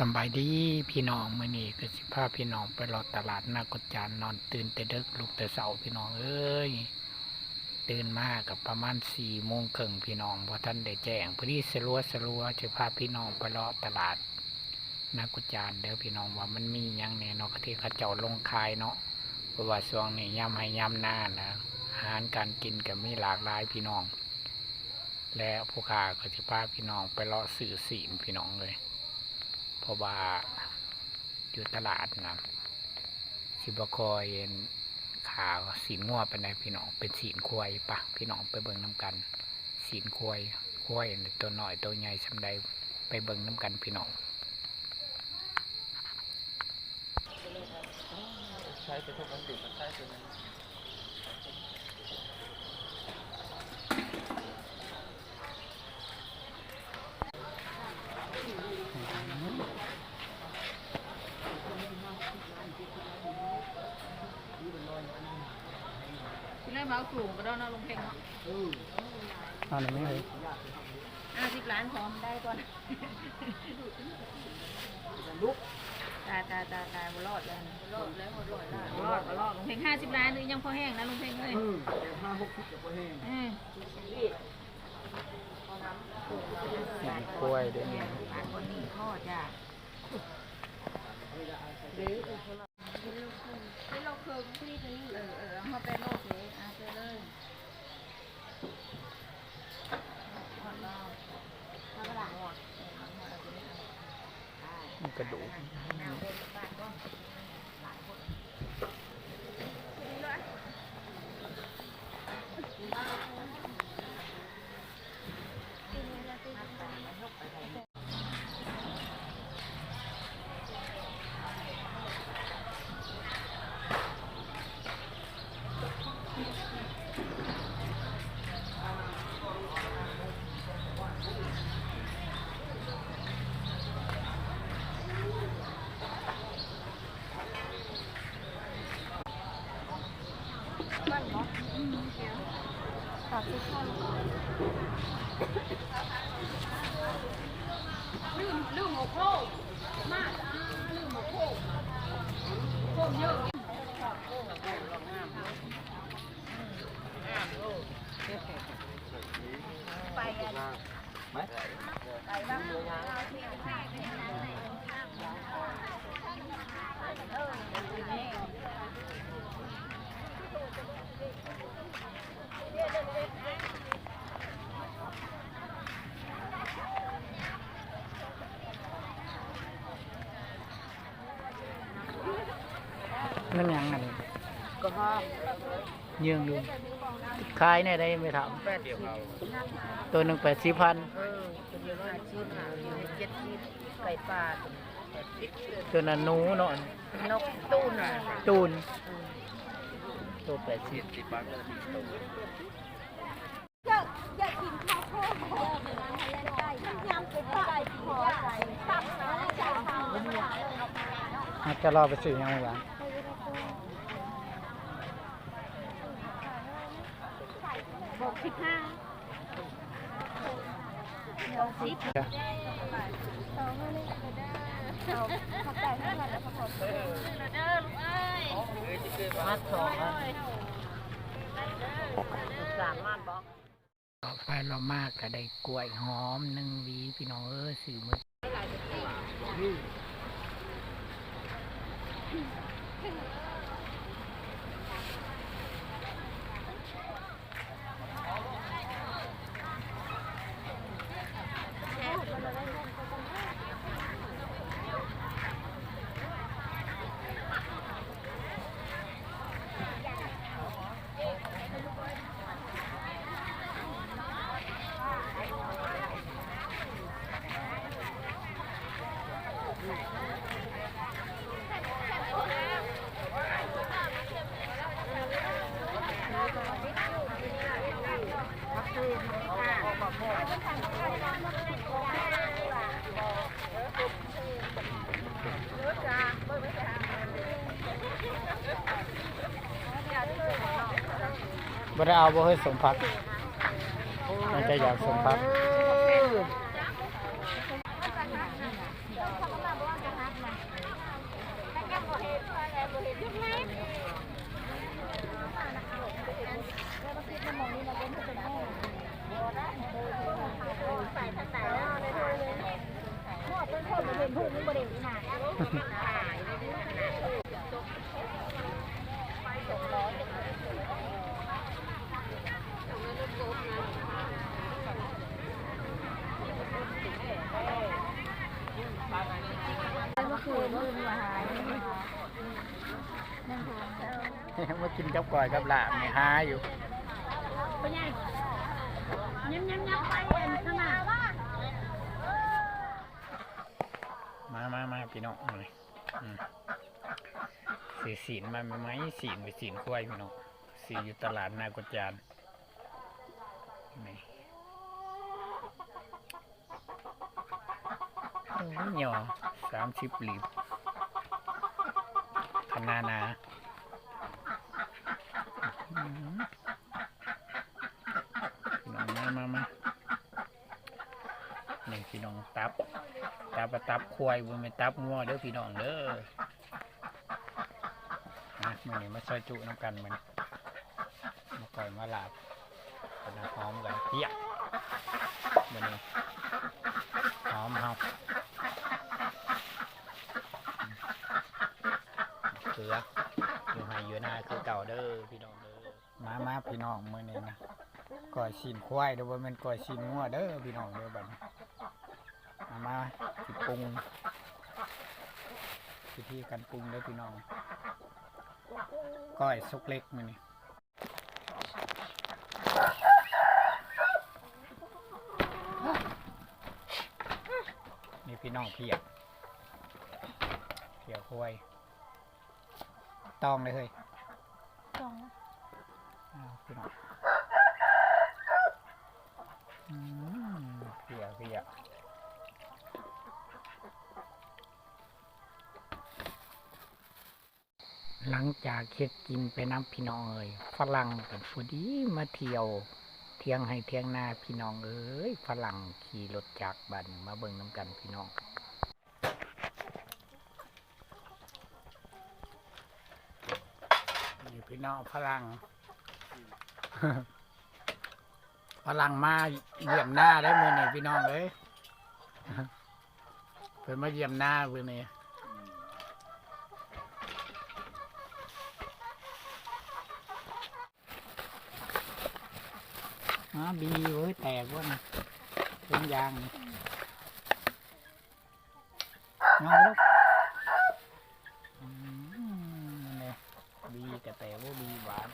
สบายดีพี่น้องมื่อนี้ก็สิพาพี่น้องไปรอตลาดนากดจานนอนตื่นแต่เด็กลุกแต่เสาพี่น้องเอ้ยตื่นมากับประมาณสี่โมงครึ่งพี่น้องพอท่านได้แจ้งพอดีสลัวสลัวจะพาพี่น้องไปรอตลาดนากดจานเด้อพี่น้องว่ามันมียังเนี่ยเนาะที่เขาเจ้าลงขายเนาะเพราะว่าช่วงนี้ย่ำให้ย่ำหน้านะอาหารการกินก็มีหลากหลายพี่น้อง และผู้ค้าก็จะพาพี่น้องไปรอสื่อสีนพี่น้องเลย เพราะว่าอยู่ตลาดนะสิบคอยเข่าวสีงัวเป็นไงพี่น้องเป็นสีนควายปะพี่น้องไปเบิ่งน้ำกันสีนควายควายตัวหน้อยตัวใหญ่สำใดไปเบิ่งน้ำกันพี่น้องใช้ไปทุกวันติดใช้ตัวนั้น ที่แรกมาเอาสูงก็ได้นะลงเพลงเนาะเอาหน่อยไหมเอ่ยห้าสิบล้านพร้อมได้ก่อนลุกตายตายตายตายบ่รอดแล้วนะบ่รอดแล้วบ่รอดแล้วบ่รอดบ่รอดลงเพลงห้าสิบล้านนี่ยังพอแห้งนะลงเพลงเลยอืมแต่ห้าหกสิบกับแห้งอืมสีนควายเด้วยนี่ผ่านคนนี้พ่อจ้ะเป็นโรคเคิร์มที่นี่เออเออเอามาเป็นโรคเลยเอาไปเลยหมดแล้วถ้าเวลาหมดเออหมดแล้วทีนี้ เอา มันกระดูก เอาไปบ้านก่อนหลายคน ลืมลืมหัวโค้งมาจ้าลืมหัวโค้งโค้งเยอะไปกันไปบ้าง นั่นหยังอันนี้ก็ห้องเยื่องดูขายในได้ไม่ถามแปดเดียวเราตัวหนึ่งแปดสิบพันเออเป็นเยอะห้าชิ้นหาอยู่ในเจ็ดชิ้นไก่ปลาตัวนั้นหนูเนาะนกตู้น่ะตูนตัวแปดสิสิบบสิบบาทก็จะมีตัวอยากกินข้าวโพดเยอะเหมือนกันให้ได้ยำเป็นไก่ขอใส่ตับนะใส่ข้าวอาจจะรอไปซื้อยังไงวะ หกสิบห้าหกสิบสองไม่ได้ก็ได้เขาเขาจ่ายเท่าไหร่แล้วเขาขอเพิ่มสองสามมัดบอกต่อไปเรามากก็ได้กล้วยหอมหนึ่งวีพี่น้องเออซื้อมือ บ่ได้เอาบให้สมพักมันจะอยากสมพัม่ใส่แเยเลยหมดนพมันเป็บริเวณนี้นะ กินกับก่อยกับลาบนี่หาอยู่เป็นไงยับยับยับไปเอ็นข้างหน้ามามามาพี่น้องมาเลยสีสีนมาไหมสีนไปสีนควยพี่น้องสีอยู่ตลาดนากดจานนี่หย่อสามสิบหลีบขนาดนาอืมพี่น้องมามามา น้องตับ ตับอะตับควายบ่แม่นตับงัวเด้อพี่น้องเด้อนะมื้อนี้มาซอยจุน้ำกันมันมาก่อยมาลาบกันหอมกันเพียมื้อนี้หอมเฮาเกลืออยู่ให้อยู่หน้าคือเก่าเด้อพี่น้องเด้อมามาพี่น้องมือนี้นะก่อยซีนควายเด้อบ่แม่นก่อยซีนงัวเด้อพี่น้องเด้อบัดนี้ มาสิปรุงวิธีการปรุงเด้อพี่น้องก้อยสุกเล็กมือนี่นี่พี่น้องเพียกเพียกห้วยตองเลยเฮ้ยสองอ้าวพี่น้อง หลังจากเฮ็ดกินไปน้ำพี่น้องเอ้ยฝรั่งเป็นฟูดีมาเที่ยว เที่ยงให้เที่ยงหน้าพี่น้องเอ้ยฝรั่งขี่รถจากบันมาเบิ่งน้ำกันพี่น้องนี่พี่น้องฝรั่งฝรั่งมาเยี่ยมหน้าได้มือนี่พี่น้องเอ้ยเพิ่นมาเยี่ยมหน้าเพิ่นนี่ อ๋อบีเว้ยแตกวะนะเป็นยางนี่เงาลูกอืมนั่ยบีกระแตกว่าบีหวาน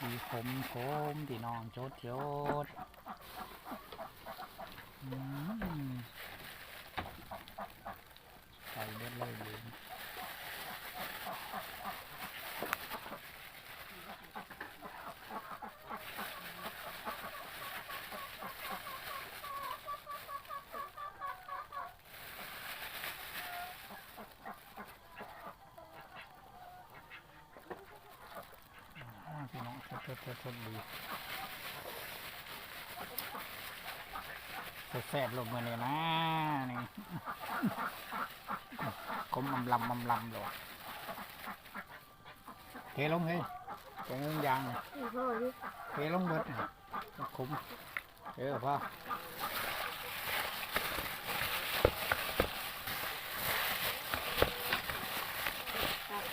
บีขมขมพี่นองโจดโจดอืมใส่เบิดเลยบี อ่าพี่ น้องสดสดสดสดดีสดแซ่บลงมาเลยนะนี่คมอำลำอำลำเลยเทลงเลยเทลงยางเลยอีกพ่ออยู่เทลงเบิดน่ะคุ้มเออพ่อ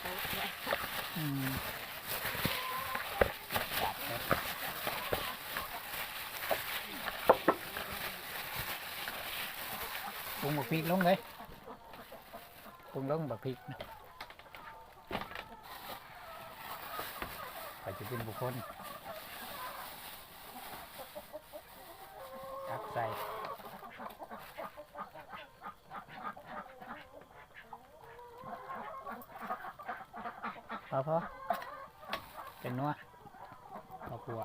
เลยอืมจัดเลยป รุงบักพริกลงเลยปรุงลงบักพริกนะไปจะเป็นบุคคลตักใส่พอพอเป็นนัวพอกลัว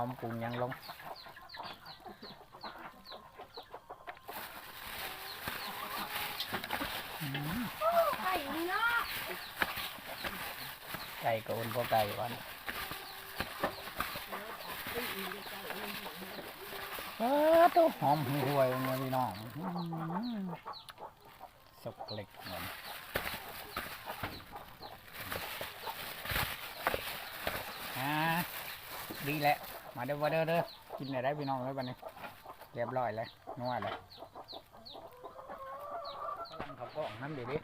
อมปรุงหยังลงไข่นี่เนาะไก่ก็อุ่นพอไก่วันเออตัวหอมห่วยๆเนี่ยพี่น้องอื้อหือสกเล็กเหมือนอ่าดีแหละ มาเด้อมาเด้อเด้อกินได้ได้พี่น้องเลยบันนี้เรียบร้อยเลยนัวเลยพลังเขาก็ออกน้ำเดี๋ยวดิ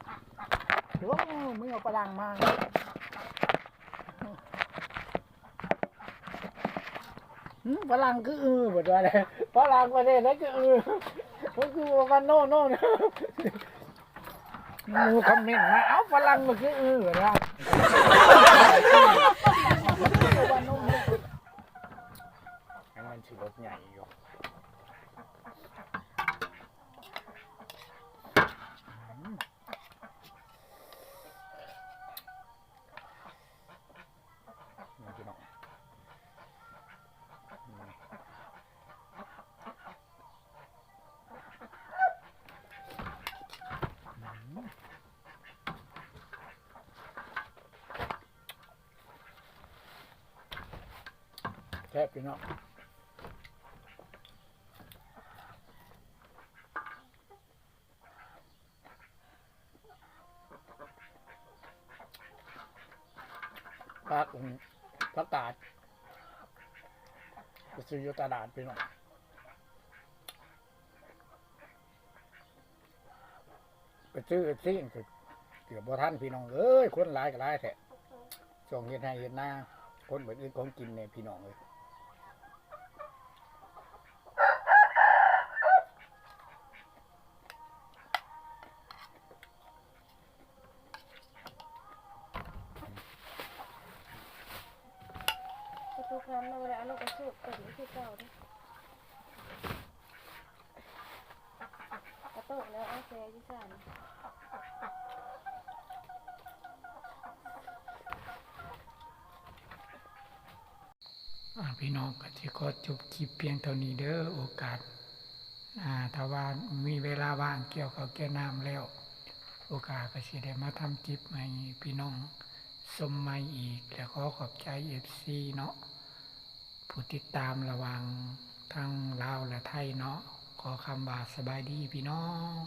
ถือว่ามึงเอาพลังมาหืมฝรั่งคืออือหมดว่าเลยฝรั่งประเทศนั้นคืออือมันคือวันโน่โน่นมูคอมเมนต์มาเอ้าฝรั่งมันคืออือเหรอวะให้ มันชื่อรถใหญ่อยู่อืมนี่พี่น้อง พระองผักผักาดไปซื้อยุตาดาดพี่น้องไปซื้อซิ่งเกือบบ่ทันพี่น้องเอ้ยคนหลายก็หลายแท้ช่วงเย็นให้เย็นหน้าคนเหมือนอื่นของกินเนี่ยพี่น้องเลย ประตูครั้งเราเวลาเราก็สูบกันที่เก่าเด้กระโตกแล้วเอาแซ่ยี่สาน อ่า พี่น้องก็จะขอจบคลิปเพียงเท่านี้เด้อโอกาสอ่าถ้าว่ามีเวลาว่างเกี่ยวกับแก้วน้ำแล้ว โอกาสก็สิได้มาทำคลิปให้พี่น้องสมใหม่อีก แล้วขอขอบใจเอฟซีเนาะผู้ติดตามระวังทั้งลาวและไทยเนาะขอคำบาสบายดีพี่น้อง